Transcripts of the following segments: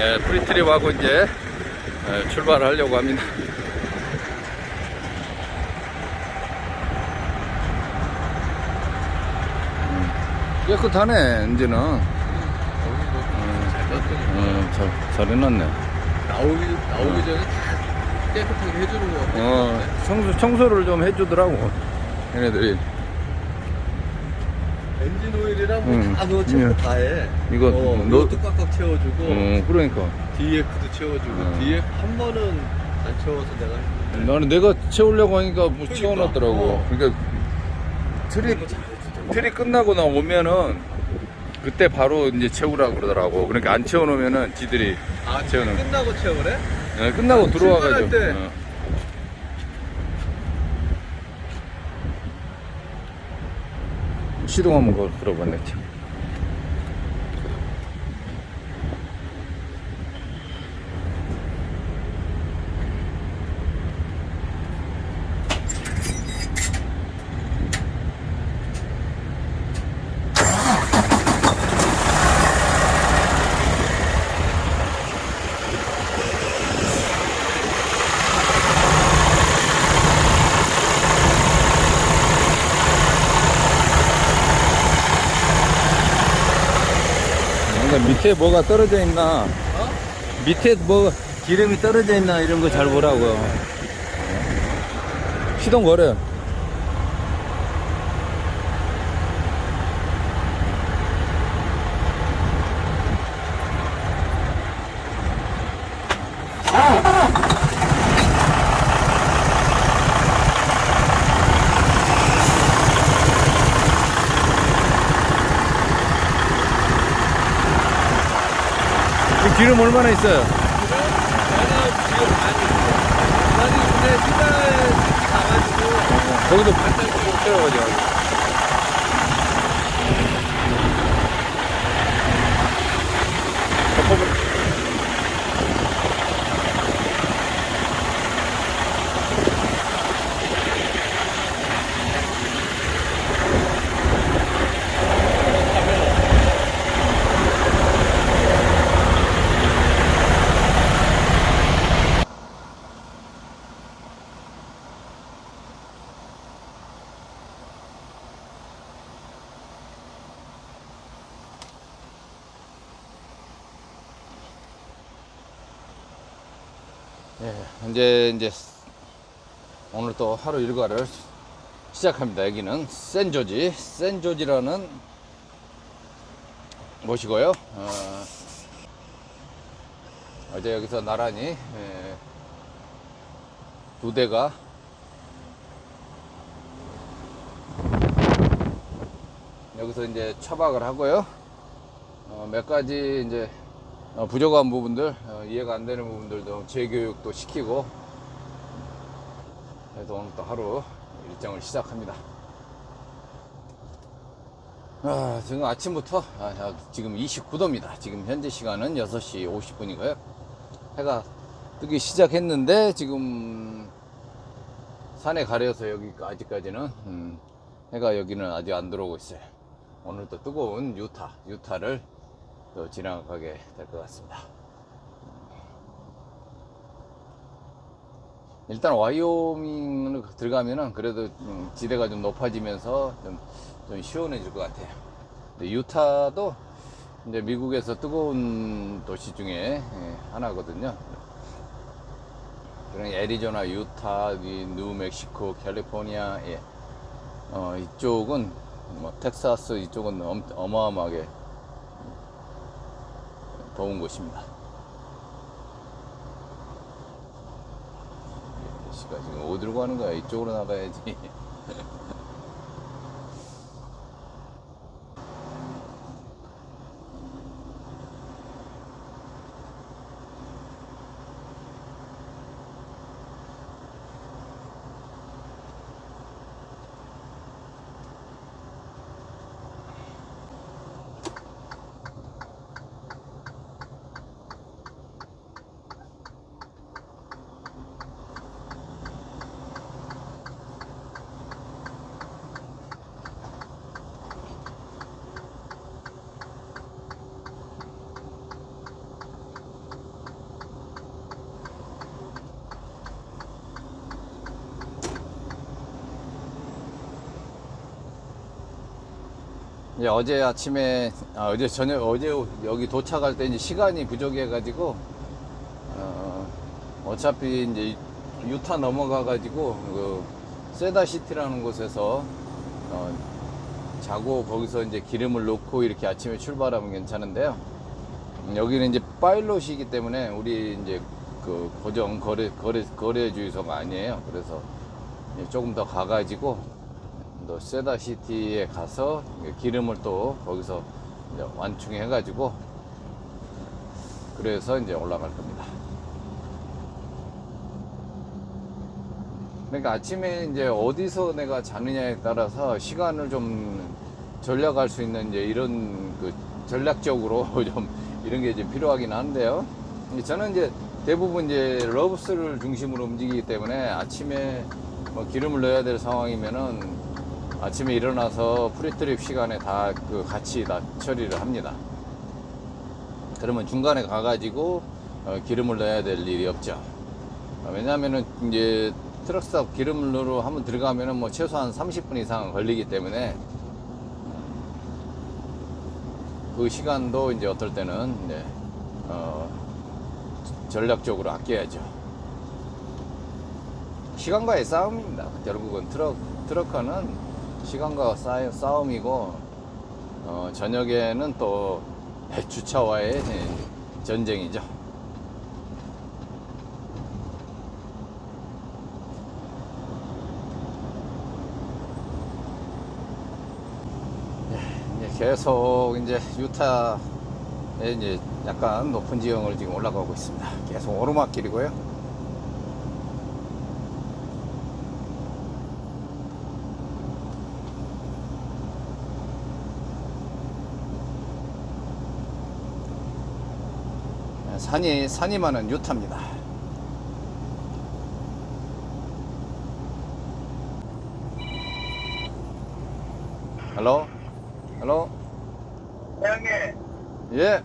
예, 프리트립하고 이제 예, 출발하려고 합니다. 음, 깨끗하네, 이제는. 음, 잘, 잘 해놨네. 나오기 나오기 전에 다 깨끗하게 해주는 거. 어, 청소, 청소를 좀 해주더라고. 얘네들이. 엔진 오일이랑 응. 뭐다 넣어 체크 예. 다 해. 이거 어, 넣- 이것도 꽉꽉 채워주고 어, 그러니까. DF도 채워주고 어. DF 한 번은 안 채워서 내가 했는데 나는 내가 채우려고 하니까 뭐 그러니까. 채워놨더라고. 어. 그러니까 트리, 트리 끝나고 나 오면은 그때 바로 이제 채우라 그러더라고. 그러니까 안 채워놓으면은 지들이 아 채우는. 끝나고 채우래? 예, 끝나고 아, 들어와가지고. 출발할 때. 어. 시동 한번 걸- 걸어봤네. 밑에 뭐가 떨어져 있나? 밑에 뭐 기름이 떨어져 있나 이런 거 잘 보라고요. 시동 걸어요. 기름 얼마나 있어요? 거기도 반짝 채워가지 예, 이제 이제 오늘 또 하루 일과를 시작합니다. 여기는 센조지, 센조지라는 곳이고요. 어, 어제 여기서 나란히 예, 두 대가 여기서 이제 처박을 하고요. 어, 몇 가지 이제 어, 부족한 부분들, 어, 이해가 안 되는 부분들도 재교육도 시키고, 그래서 오늘 또 하루 일정을 시작합니다. 아, 지금 아침부터, 아, 아, 지금 29도입니다. 지금 현재 시간은 6시 50분이고요. 해가 뜨기 시작했는데, 지금 산에 가려서 여기 아직까지는, 음, 해가 여기는 아직 안 들어오고 있어요. 오늘 또 뜨거운 유타, 유타를 또 지나가게 될 것 같습니다. 일단 와이오밍을 들어가면은 그래도 음, 지대가 좀 높아지면서 좀, 좀 시원해질 것 같아요. 근데 유타도 이제 미국에서 뜨거운 도시 중에 예, 하나거든요. 그런 애리조나, 유타, 이 뉴멕시코, 캘리포니아, 예. 어, 이쪽은 뭐 텍사스 이쪽은 엄, 어마어마하게 더운 곳입니다. 씨가 지금 어디로 가는 거야? 이쪽으로 나가야지. 이제 어제 아침에 아, 어제 저녁 어제 여기 도착할 때 이제 시간이 부족해가지고 어, 어차피 이제 유타 넘어가가지고 그 세다 시티라는 곳에서 어, 자고 거기서 이제 기름을 넣고 이렇게 아침에 출발하면 괜찮은데요. 음, 여기는 이제 파일럿이기 때문에 우리 이제 그 고정 거래 거래 거래 주유소가 아니에요. 그래서 조금 더 가가지고 또 세다시티에 가서 기름을 또 거기서 이제 완충해 가지고 그래서 이제 올라갈 겁니다. 그러니까 아침에 이제 어디서 내가 자느냐에 따라서 시간을 좀 전략할 수 있는 이제 이런 그 전략적으로 좀 이런 게 이제 필요하긴 한데요. 저는 이제 대부분 이제 러브스를 중심으로 움직이기 때문에 아침에 뭐 기름을 넣어야 될 상황이면은 아침에 일어나서 프리트립 시간에 다 그 같이 다 처리를 합니다. 그러면 중간에 가가지고 어, 기름을 넣어야 될 일이 없죠. 어, 왜냐하면은 이제 트럭스탑 기름을 넣으러 한번 들어가면은 뭐 최소한 30분 이상 걸리기 때문에 그 시간도 이제 어떨 때는 이제 어, 전략적으로 아껴야죠. 시간과의 싸움입니다. 결국은 트럭 트럭커는 시간과 싸- 싸움이고 어, 저녁에는 또 주차와의 전쟁이죠. 이제 계속 이제 유타에 이제 약간 높은 지형을 지금 올라가고 있습니다. 계속 오르막길이고요. 산이 산이 많은 유타입니다. 헬로? 헬로? 형님. 예.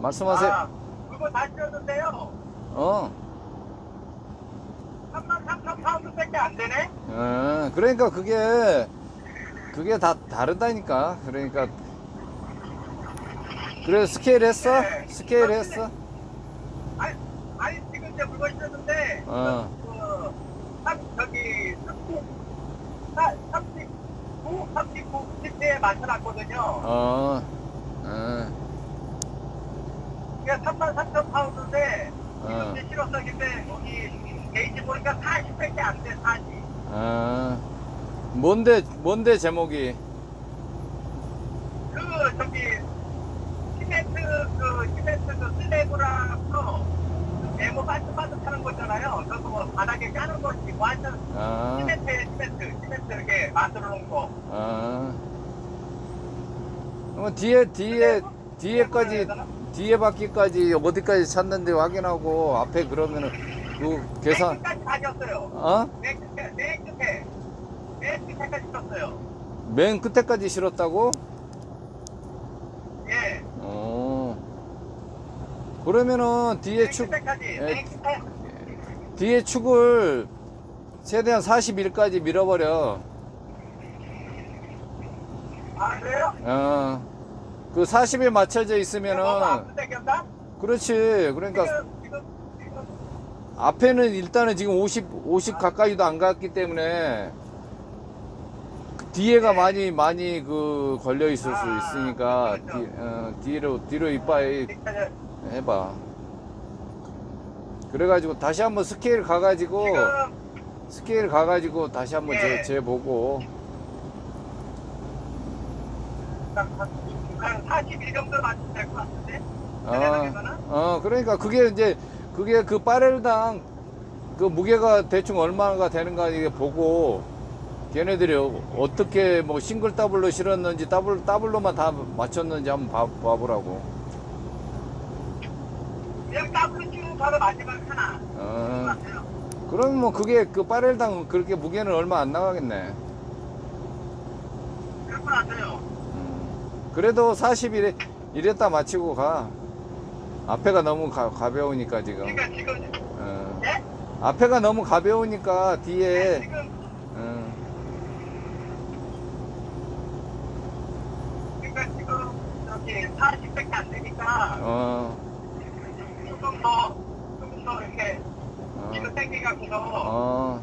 말씀하세요. 아, 그거 다시 줬는데요. 어. 3만 3천 파운드밖에 안 되네. 어, 그러니까 그게 그게 다 다르다니까. 그러니까 그래 스케일 했어? 네. 스케일 했어? 아니, 아니 지금 이제 물건 있었는데. 어. 그, 삼, 저기 30, 39, 39 시대에 맞춰놨거든요. 어. 어. 그게 3만 3천 파운드인데. 어. 지금 이제. 근데 여기 게이지 보니까 40밖에 안 돼. 40. 어. 뭔데 뭔데 제목이? 그 저기 시멘트 그 시멘트 그 슬래브라서 네모 반듯반듯 하는 거잖아요. 그거 뭐 바닥에 까는 거지 완전 아. 시멘트 시멘트 시멘트 이렇게 만들어 놓은 거. 아. 그럼 뒤에 뒤에 뒤에까지 뒤에 바퀴까지 어디까지 찼는지 확인하고 앞에 그러면은 그 계산 맨 끝까지 가졌어요. 어? 맨 끝에 맨 끝에 맨 끝에까지 썼어요. 맨 끝에까지 실었다고? 예. 어. 그러면은 뒤에 맨축 예. 뒤에 축을 최대한 41까지 밀어버려. 아 그래요? 어. 그 40에 맞춰져 있으면은 견다? 그렇지. 그러니까 앞에는 일단은 지금 50 50 가까이도 안 갔기 때문에 그 뒤에가 많이 많이 그 걸려 있을 수 아, 있으니까 그렇죠. 뒤, 어, 뒤로 뒤로 이빨 해봐. 그래가지고 다시 한번 스케일 가가지고 스케일 가가지고 다시 한번 재, 예. 재보고 한41 정도 맞추면 될것 같은데? 어, 어 그러니까 그게 이제 그게 그 바렐당 그 무게가 대충 얼마가 되는가 이게 보고 걔네들이 어떻게 뭐 싱글 더블로 실었는지 더블 더블로만 다 맞췄는지 한번 봐, 봐보라고. 그냥 더블 쭉 바로 마지막 하나. 어. 그러면 뭐 그게 그 바렐당 그렇게 무게는 얼마 안 나가겠네. 그럴 것 같아요. 음, 그래도 40일에 이랬다 마치고 가. 앞에가 너무 가, 가벼우니까 지금. 그러니까 지금, 어, 예? 앞에가 너무 가벼우니까 네, 뒤에 지금, 어, 저기 40밖에 안 되니까 어, 조금 더 조금 더 이렇게 어, 뒤로 당겨갖고서 어,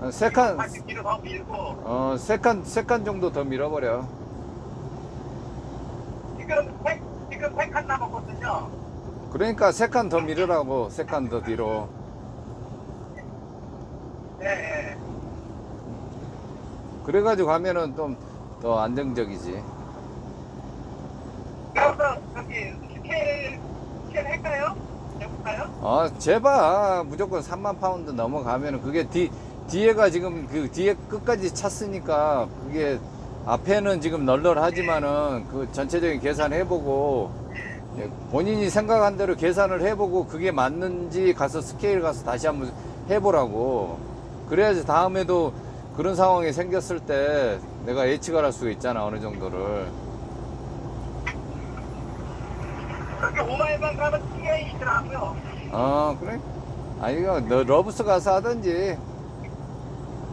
한 세 칸, 40km 더 밀고 어, 세 칸, 세칸 정도 더 밀어버려. 지금 100, 지금 100칸 남았거든요. 그러니까 세칸 더 밀으라고, 세칸 더 뒤로. 예, 예. 그래가지고 가면은 좀 더 안정적이지. 그래서 저기 스케일 스케일 할까요? 아, 제발. 무조건 3만 파운드 넘어가면은 그게 뒤 뒤에가 지금 그 뒤에 끝까지 찼으니까 그게 앞에는 지금 널널하지만은 그 전체적인 계산 해보고 예, 본인이 생각한 대로 계산을 해보고 그게 맞는지 가서 스케일 가서 다시 한번 해보라고. 그래야지 다음에도 그런 상황이 생겼을 때 내가 예측을 할 수 있잖아 어느 정도를. 그렇게 오마이만 가면 TA 있더라고요. 어 그래? 아니 이거 너 러브스 가서 하든지.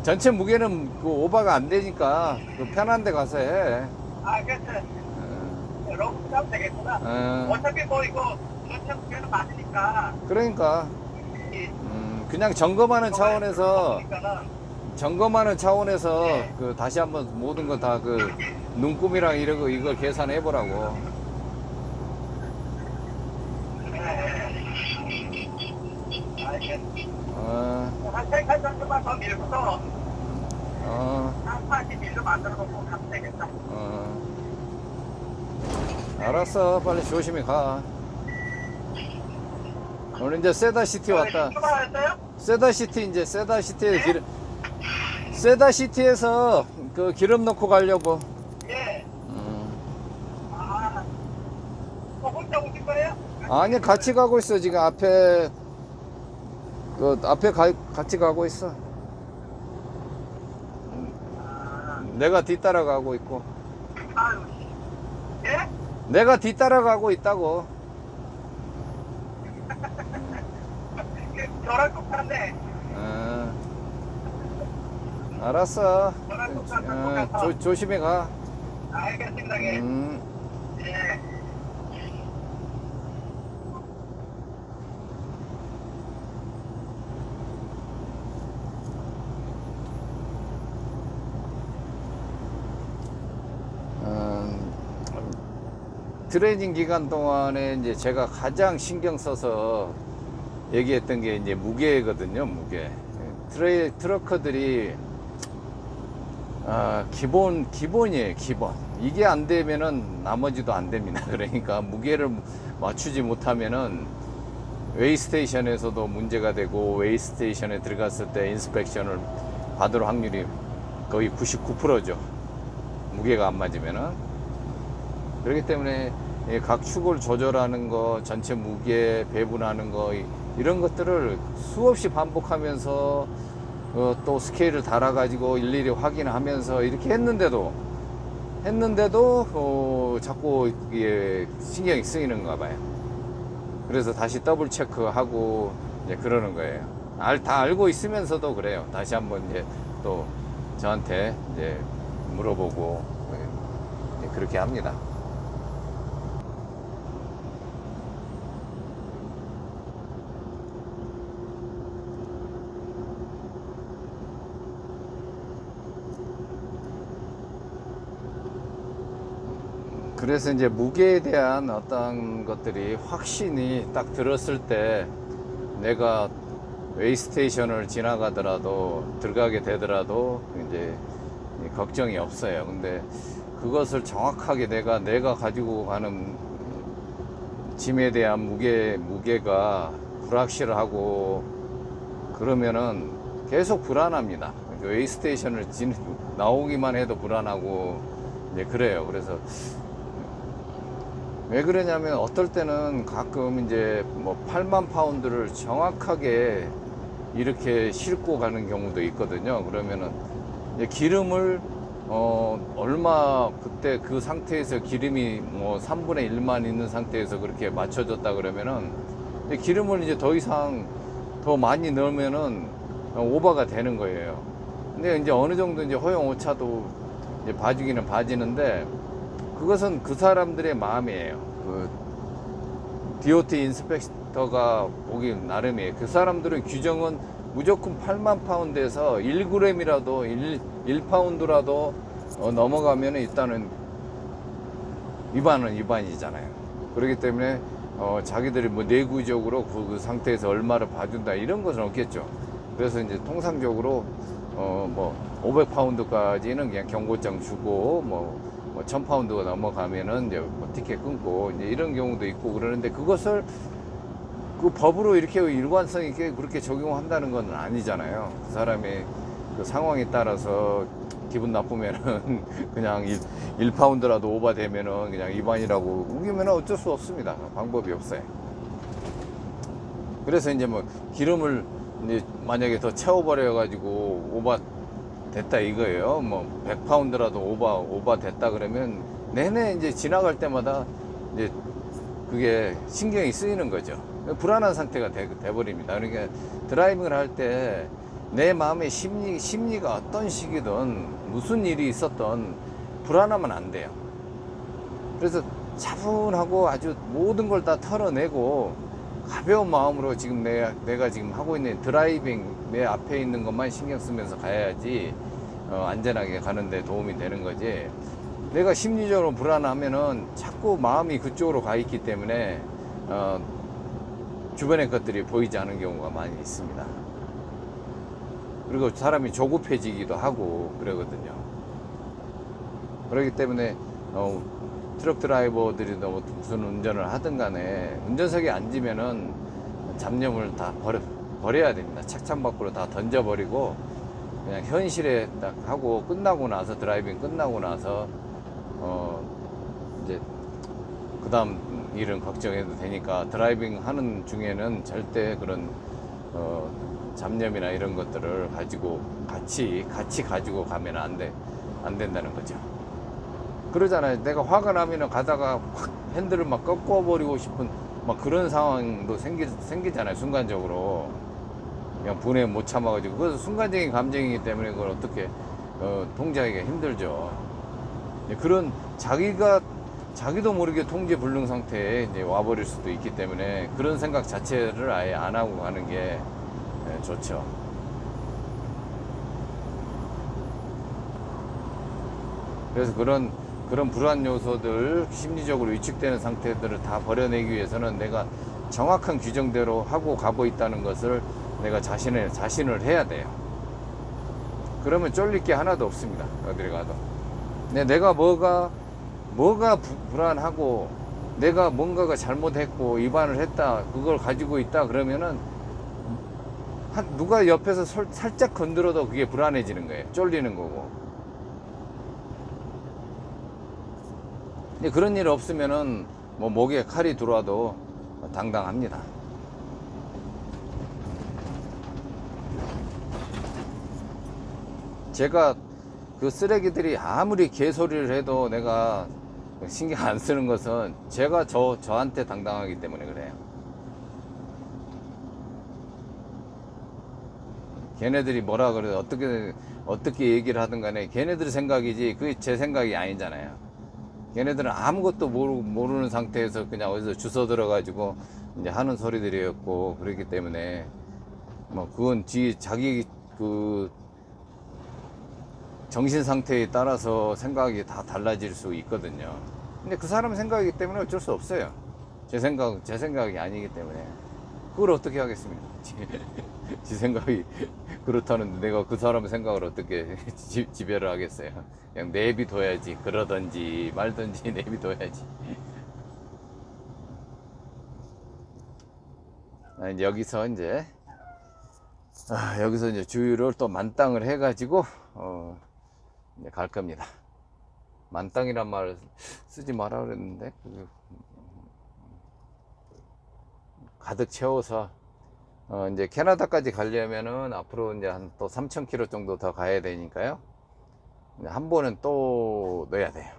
전체 무게는 그 오버가 안 되니까 그 편한 데 가서 해. 아, 그래서 어, 로프 가면 되겠구나. 어, 어차피 뭐 이거 전체 무게는 맞으니까. 그러니까. 이 음, 그냥 점검하는 차원에서 그러니까는 점검하는 차원에서 그 다시 한번 모든 거 다 그 눈금이랑 이런 거 이걸 계산해 보라고 알겠습니다. 어, 한 3칸 정도만 더 밀고서 어, 한 41로 만들어 놓고 가면 되겠다. 어. 알았어 빨리 조심히 가 오늘 이제 세다시티 왔다 출발했어요? 세다시티 이제 세다시티에 기름 세다시티에서 그 기름 넣고 가려고 예. 음. 아, 어, 혼자 오실 거예요? 아니 같이 가고 있어 지금 앞에 그 앞에 가, 같이 가고 있어 아, 내가 뒤따라 가고 있고 아유, 예? 내가 뒤따라 가고 있다고 그, 저랑 똑같네. 어. 알았어 저랑 똑같아, 어, 똑같아. 조, 조심히 가 알겠습니다, 예. 음. 예. 트레이닝 기간 동안에 이제 제가 가장 신경 써서 얘기했던 게 이제 무게거든요, 무게. 트레이, 트러커들이 아, 기본, 기본이에요, 기본. 이게 안 되면은 나머지도 안 됩니다. 그러니까 무게를 맞추지 못하면은 웨이스테이션에서도 문제가 되고 웨이스테이션에 들어갔을 때 인스펙션을 받을 확률이 거의 99%죠. 무게가 안 맞으면은. 그렇기 때문에 이 각 축을 조절하는 거, 전체 무게 배분하는 거, 이- 이런 것들을 수없이 반복하면서 어, 또 스케일을 달아가지고 일일이 확인하면서 이렇게 했는데도 했는데도 어, 자꾸 이게 신경이 쓰이는가 봐요. 그래서 다시 더블 체크하고 이제 그러는 거예요. 알, 다 알고 있으면서도 그래요. 다시 한번 이제 또 저한테 이제 물어보고 예, 그렇게 합니다. 그래서 이제 무게에 대한 어떤 것들이 확신이 딱 들었을 때 내가 웨이스테이션을 지나가더라도 들어가게 되더라도 이제 걱정이 없어요. 근데 그것을 정확하게 내가 내가 가지고 가는 짐에 대한 무게 무게가 불확실하고 그러면은 계속 불안합니다. 웨이스테이션을 지 나오기만 해도 불안하고 이제 그래요. 그래서 왜 그러냐면 어떨 때는 가끔 이제 뭐 8만 파운드를 정확하게 이렇게 싣고 가는 경우도 있거든요. 그러면은 기름을 어 얼마 그때 그 상태에서 기름이 뭐 3분의 1만 있는 상태에서 그렇게 맞춰졌다 그러면은 기름을 이제 더 이상 더 많이 넣으면은 오버가 되는 거예요. 근데 이제 어느 정도 이제 허용 오차도 이제 봐주기는 봐지는데 그것은 그 사람들의 마음이에요. 그 DOT 인스펙터가 보기 나름이에요. 그 사람들은 규정은 무조건 8만 파운드에서 1g이라도 1, 1파운드라도 어, 넘어가면 일단은 위반은 위반이잖아요. 그렇기 때문에 어, 자기들이 뭐 내구적으로 그, 그 상태에서 얼마를 봐준다 이런 것은 없겠죠. 그래서 이제 통상적으로 어, 뭐 500파운드까지는 그냥 경고장 주고 뭐, 뭐 1000파운드가 넘어가면은 이제 뭐 티켓 끊고 이제 이런 경우도 있고 그러는데 그것을 그 법으로 이렇게 일관성 있게 그렇게 적용한다는 건 아니잖아요. 그 사람의 그 상황에 따라서 기분 나쁘면은 그냥 1, 1파운드라도 오버되면은 그냥 위반이라고 우기면 어쩔 수 없습니다. 방법이 없어요. 그래서 이제 뭐 기름을 이제 만약에 더 채워버려 가지고 오버 됐다 이거예요. 뭐 100파운드라도 오버 오버 됐다 그러면 내내 이제 지나갈 때마다 이제 그게 신경이 쓰이는 거죠. 불안한 상태가 돼, 돼버립니다. 그러니까 드라이빙을 할 때 내 마음의 심리, 심리가 어떤 식이든 무슨 일이 있었던 불안하면 안 돼요. 그래서 차분하고 아주 모든 걸 다 털어내고 가벼운 마음으로 지금 내, 내가 지금 하고 있는 드라이빙 내 앞에 있는 것만 신경 쓰면서 가야지 어, 안전하게 가는데 도움이 되는 거지. 내가 심리적으로 불안하면은 자꾸 마음이 그쪽으로 가 있기 때문에 어, 주변의 것들이 보이지 않은 경우가 많이 있습니다. 그리고 사람이 조급해지기도 하고 그러거든요. 그렇기 때문에 어, 트럭 드라이버들이 너무 무슨 운전을 하든 간에 운전석에 앉으면은 잡념을 다 버려, 버려야 됩니다. 착장 밖으로 다 던져버리고 그냥 현실에 딱 하고 끝나고 나서 드라이빙 끝나고 나서 어 이제 그 다음 일은 걱정해도 되니까 드라이빙 하는 중에는 절대 그런 어 잡념이나 이런 것들을 가지고 같이 같이 가지고 가면 안 돼, 안 된다는 거죠. 그러잖아요. 내가 화가 나면은 가다가 확 핸들을 막 꺾어버리고 싶은 막 그런 상황도 생기, 생기잖아요. 순간적으로. 그냥 분해 못 참아가지고. 그래서 순간적인 감정이기 때문에 그걸 어떻게, 어, 통제하기가 힘들죠. 예, 그런 자기가, 자기도 모르게 통제 불능 상태에 이제 와버릴 수도 있기 때문에 그런 생각 자체를 아예 안 하고 가는 게 예, 좋죠. 그래서 그런 그런 불안 요소들 심리적으로 위축되는 상태들을 다 버려내기 위해서는 내가 정확한 규정대로 하고 가고 있다는 것을 내가 자신을 자신을 해야 돼요. 그러면 쫄릴 게 하나도 없습니다. 어디를 가도. 근데 내가 뭐가 뭐가 부- 불안하고 내가 뭔가가 잘못했고 위반을 했다 그걸 가지고 있다 그러면은 한 누가 옆에서 설- 살짝 건드려도 그게 불안해지는 거예요. 쫄리는 거고. 그런 일 없으면은 뭐 목에 칼이 들어와도 당당합니다. 제가 그 쓰레기들이 아무리 개소리를 해도 내가 신경 안 쓰는 것은 제가 저, 저한테 당당하기 때문에 그래요. 걔네들이 뭐라 그래 어떻게 어떻게 얘기를 하든 간에 걔네들 생각이지 그게 제 생각이 아니잖아요. 걔네들은 아무것도 모르, 모르는 상태에서 그냥 어디서 주워 들어가지고 이제 하는 소리들이었고 그렇기 때문에 뭐 그건 뒤 자기 그 정신 상태에 따라서 생각이 다 달라질 수 있거든요. 근데 그 사람 생각이기 때문에 어쩔 수 없어요. 제 생각 제 생각이 아니기 때문에 그걸 어떻게 하겠습니까? 지, 지 생각이 그렇다는데 내가 그 사람 생각을 어떻게 지, 지배를 하겠어요? 그냥 내비둬야지 그러든지 말든지 내비둬야지. 아, 여기서 이제 아, 여기서 이제 주유를 또 만땅을 해가지고 어, 이제 갈 겁니다. 만땅이란 말 쓰지 마라 그랬는데 그, 가득 채워서 어, 이제 캐나다까지 가려면은 앞으로 이제 한 또 3,000km 정도 더 가야 되니까요. 한 번은 또 넣어야 돼요.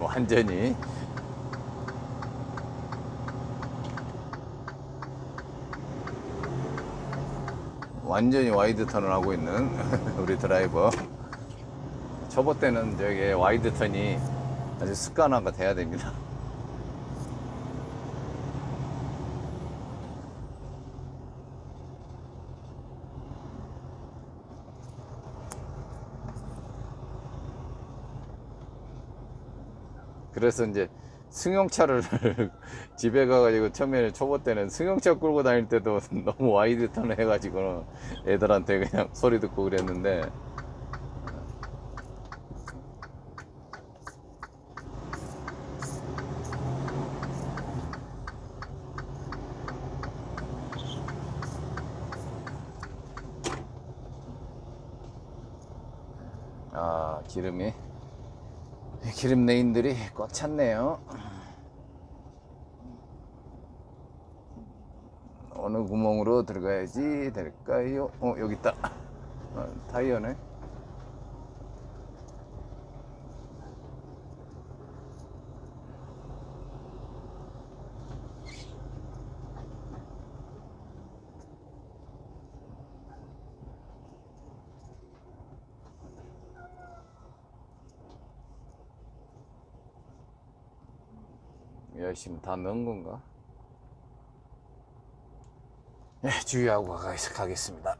완전히 완전히 와이드 턴을 하고 있는 우리 드라이버. 초보 때는 저게 와이드 턴이 아주 습관화가 돼야 됩니다. 그래서 이제 승용차를 집에 가가지고 처음에 초보 때는 승용차 끌고 다닐 때도 너무 와이드 턴을 해가지고 애들한테 그냥 소리 듣고 그랬는데. 아 기름이 기름 레인들이 꽉 찼네요. 어느 구멍으로 들어가야지 될까요? 어 여기 있다. 어, 타이어네. 열심히 다 넣은 건가? 예, 주의하고 가- 가겠습니다.